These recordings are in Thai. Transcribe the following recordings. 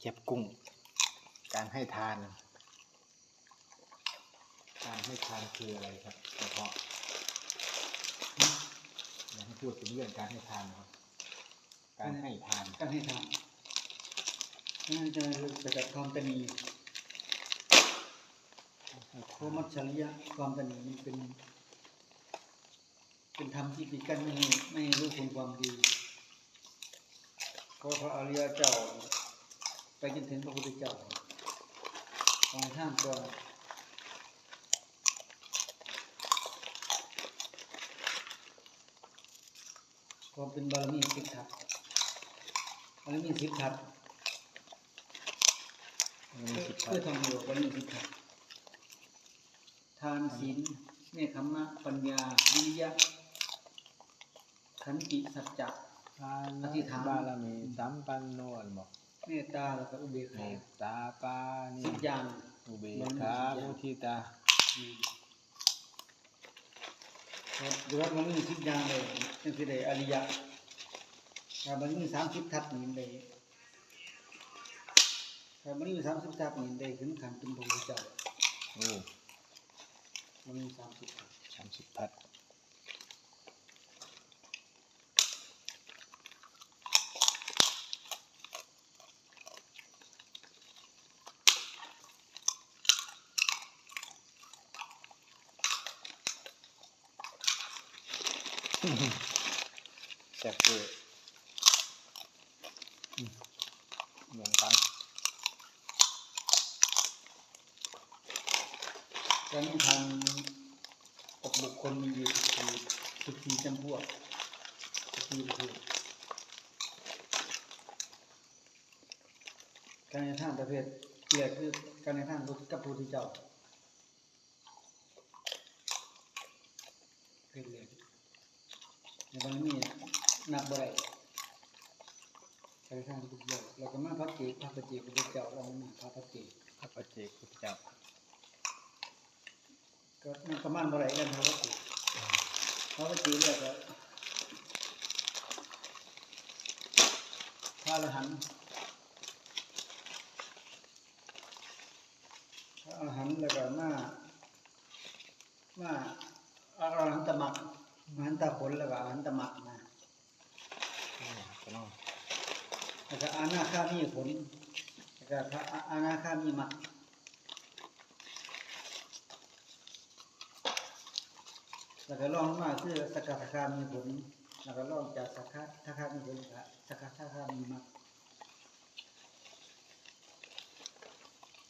เก็บกุ้ง การให้ทาน การให้ทานคืออะไรครับเฉพาะอยากให้พูดถึงเรื่องการให้ทานนะครับ การให้ทานการให้ทานนั่นจะสกัดความตนีให้โททานมัชริยะความตนีนี่เป็น เป็นธรรมที่ปิดกั้นไม่ให้ไม่ให้รู้คุณความดีเพราะพระอริยเจ้า ไปจนถึงพระพุทธเจ้าของท่านก็ความเป็นบารมีสิบทัศน์บารมีสิบทัศน์มีสิทธิ์ครัเพื่อบทำอยู่บารมีสิบทัศน์ทานศีลเนคขมมะปัญญา วิริยะขันติสัจจะทานอธิษฐานบารมีสัมปันโนนบอก เมตตาแล้วก็อุเบกเมขาตตาปานีสิบอย่าง อุเบกขามุทิตาอืมครับหรือว่ามันมีสิบอย่างเลยนั่นคือได้อริยะถ้ามันมีสามสิบทัศน์นี่ได้ถ้ามันมีสามสิบทัศน์นี่ได้ถึงขั้นเป็นพระพุทธเจ้าโอ้มันมีสามสิบทัศน์สามสิบพัด แซ่บเวอร์อืมเหมือนกันการทานกับบุคคลมีอยู่สิบสี่สิบสี่จำพวกสิบสี่ประเภทการในิทานประเภทเกียรติคือการในิทานกับพระพุทธเจ้าเพศเรียน ในวันนี้นับบ่ได้การนิทานพุทธเจ้าแล้วก็มาพระเกศพระปฏิเจกพุทธเจ้าเรามาพระปฏิเจกพระปัจเจกพุทธเจ้าก็มันประมาณบ่ไรกันเขาก็ตีเขาก็ตีเรียกว่าพระอรหันต์พระอรหันต์แล้วก็มามาอรหันตมรรคอร หันตผลแล้วก็อรหันตมรรคนะอืมก็เนาะแล้วก็อนาคามีผลแล้วก็พระอนาคามีมรรคแล้วก็รองลงมาคือสกัทาคามีผลแล้วก็รองจากสักขะทาคามีผลกับสกัทาคามีมรรค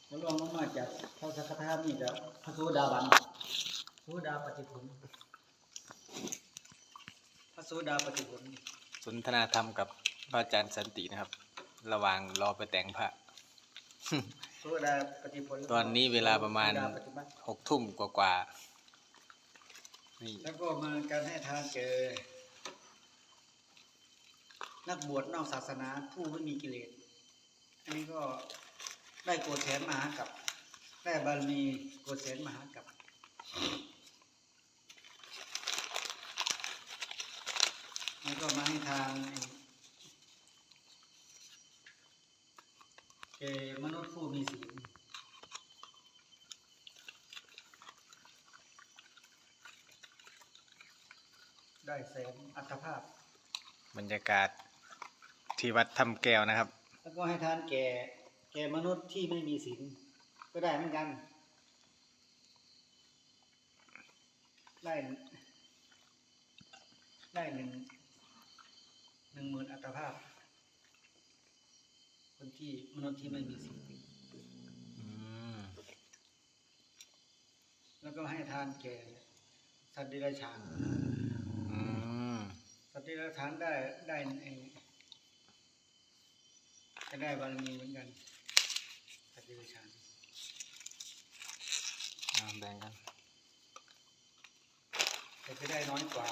แล้วรองลงมาจากพระสกัทาคามีกับพระโสดาบันโสดาปฏิผลพระโสดาปฏิผลสนทนาธรรมกับพระอาจารย์สันตินะครับ ระหว่างรอไปแต่งพระ โสดาปฏิผลตอนนี้เวลาประมาณโสดปฏิบัติหกทุ่มกว่าๆนี่แล้วก็มาการให้ทานแก่นักบวชนอกศาสนาผู้ไม่มีกิเลส อันนี้ก็ได้โกฏแสนมหากับ ได้บารมีโกฏแสนมหากับ แล้ว ก็มาให้ทานแกมนุษย์ผู้มีศีลได้แสนอัตภาพ บรรยากาศที่วัดถ้ำแก้วนะครับ แล้วก็ให้ทานแก่แก่มนุษย์ที่ไม่มีศีลก็ได้เหมือนกัน ได้ได้หนึ่ง หนึ่งหมื่นอัตภาพ คนที่มนุษย์ที่ไม่มีศีลอืมแล้วก็ให้ทานแก่สัตว์เดรัจฉานอืมสัตว์เดรัจฉานได้ได้ไอ้ก็ได้บารมีเหมือนกันสัตว์เดรัจฉานอ่าแบ่งกันแต่จะได้น้อยกว่า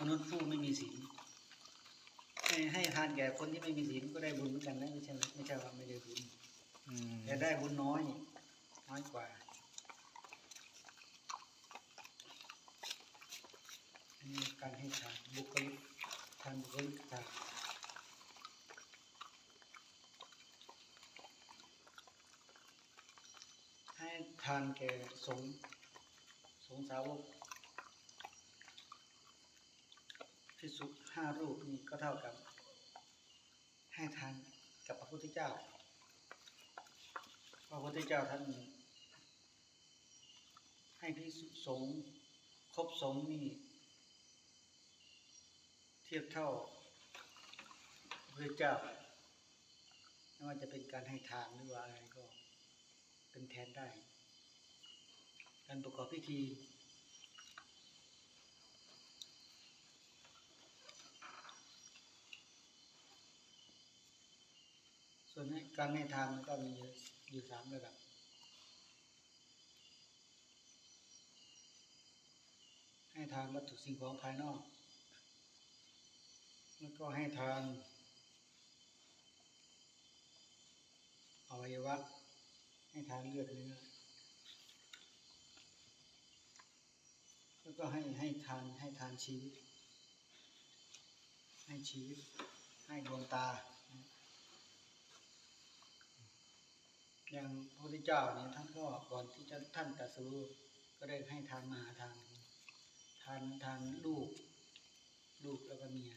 มนุษย์ผู้ไม่มีศีลให้ทานแก่คนที่ไม่มีศีลก็ได้บุญเหมือนกันนะไม่ใช่ไม่ใช่ว่าไม่ได้บุญแต่ได้บุญน้อย น้อยกว่าการให้ทานบุคลกทานบุคลกทานให้ทานแก่สงสงสาวก พิสุห้ารูปนี่ก็เท่ากับให้ทานกับพระพุทธเจ้า พระพุทธเจ้าท่านให้พิสุสงฆ์ครบสงฆ์นี่เทียบเท่าพระพุทธเจ้าไม่ว่าจะเป็นการให้ทานหรือว่าอะไรก็เป็นแทนได้ การประกอบพิธี ส่วนให้การให้ทานมันก็มีอยู่สามระดับ ให้ทานวัตถุสิ่งของภายนอก แล้วก็ให้ทานอวัยวะให้ทานเลือดเนื้อแล้วก็ให้ให้ทานให้ทานชีวิต ให้ชีวิต ให้ดวงตา อย่างพระพุทธเจ้าเนี่ยท่านก็ก่อนที่จะท่านตรัสรู้ก็ได้ให้ทานมหาทานทานทานลูก ลูกแล้วก็เมีย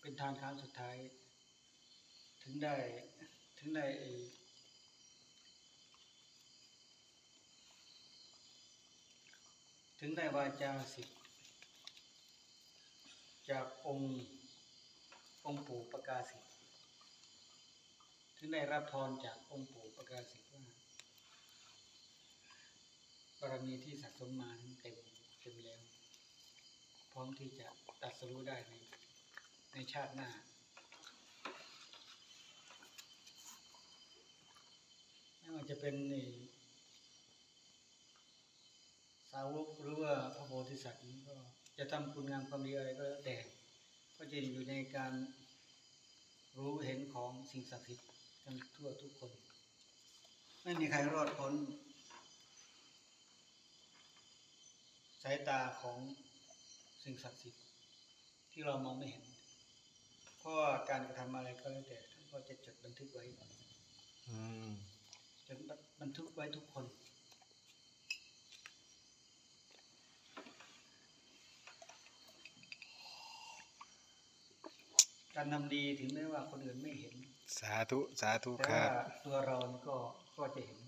เป็นทานครั้งสุดท้าย ถึงได้ถึงได้เอ่อถึงได้วาจาสิจากองค์องค์ปู่ประกาศสิท ถึงได้รับพรจากองค์ปู่ประกาศสิทธิว่าบารมีที่สะสมมานั้นเต็มเต็มแล้ว พร้อมที่จะตัดสรู้ได้ในในชาติหน้า ไม่ว่าจะเป็นในสาวกหรือว่าพระโพธิสัตว์นี้ก็จะทำคุณงามความดีอะไรก็แล้วแต่ก็จะอยู่ในการรู้เห็นของสิ่งศักดิ์สิทธิ์ กันทั่วทุกคน ไม่มีใครรอดพ้น สายตาของสิ่งศักดิ์สิทธิ์ที่เรามองไม่เห็น เพราะาการกระทำอะไรก็แล้วแต่ท่านก็จะจดบันทึกไว้จดบันทึกไว้ทุกคนการทำดีถึงแม้ว่าคนอื่นไม่เห็น สาธุ สาธุแต่คว่ารับตัวเรานี่ก็ก็จะเห็น